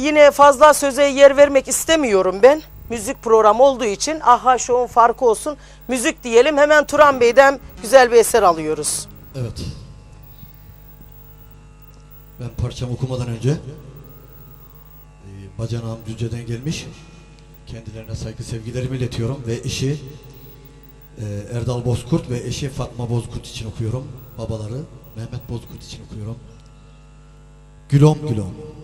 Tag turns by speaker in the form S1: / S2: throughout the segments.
S1: Yine fazla söze yer vermek istemiyorum ben. Müzik programı olduğu için aha şovun farkı olsun. Müzik diyelim hemen Turan Bey'den güzel bir eser alıyoruz.
S2: Evet. Ben parçamı okumadan önce e, bacanağım Düzce'den gelmiş. Kendilerine saygı sevgilerimi iletiyorum ve eşi e, Erdal Bozkurt ve eşi Fatma Bozkurt için okuyorum. Babaları Mehmet Bozkurt için okuyorum. Gülom gülom.
S3: Bu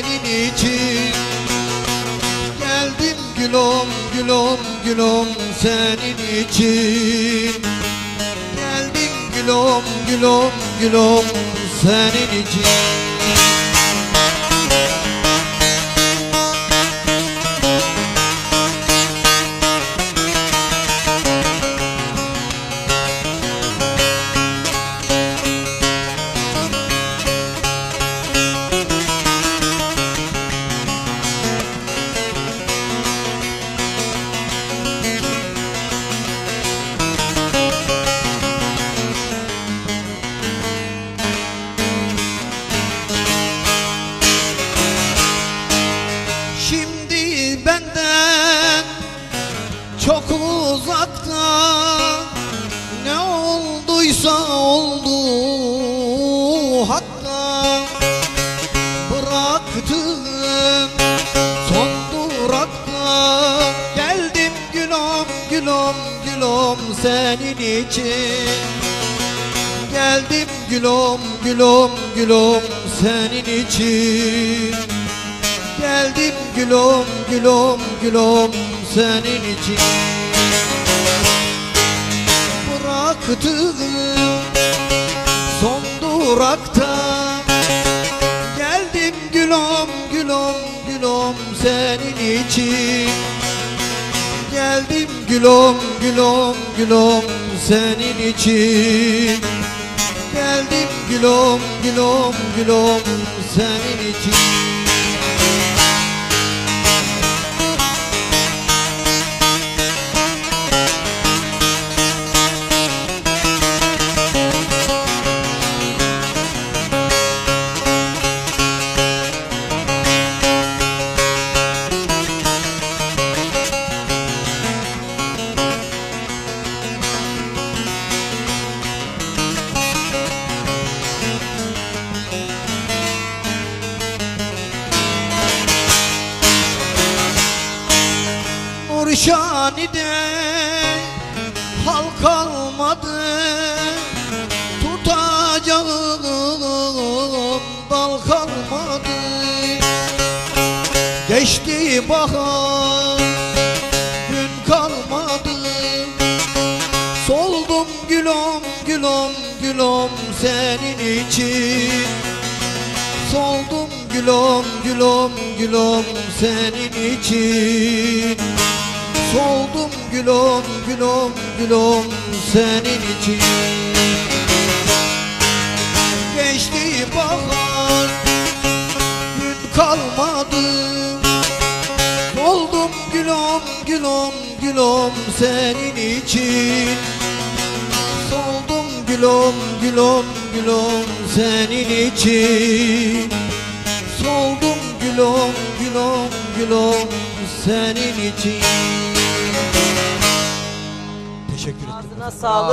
S3: senin için. Geldim gülüm gülüm gülüm senin için. Geldim gülüm gülüm gülüm senin için gülüm gülüm senin için. Geldim gülüm gülüm gülüm senin için. Geldim gülüm gülüm gülüm senin için. Bıraktım son durakta Geldim gülüm gülüm gülüm senin için gülüm gülüm gülüm senin için. Geldim gülüm gülüm gülüm senin için Nurşani'de hal kalmadı. Tutacağım dal kalmadı. Geçti bahar gün kalmadı. Soldum gülüm gülüm gülüm senin için. Soldum gülüm gülüm gülüm senin için Soldum gülüm gülüm gülüm senin için. Geçti bahar gün kalmadı. Soldum gülüm gülüm gülüm senin için. Soldum gülüm gülüm gülüm senin için. Soldum gülüm gülüm gülüm senin için
S2: Teşekkür ederim.
S1: Ağzına sağlık.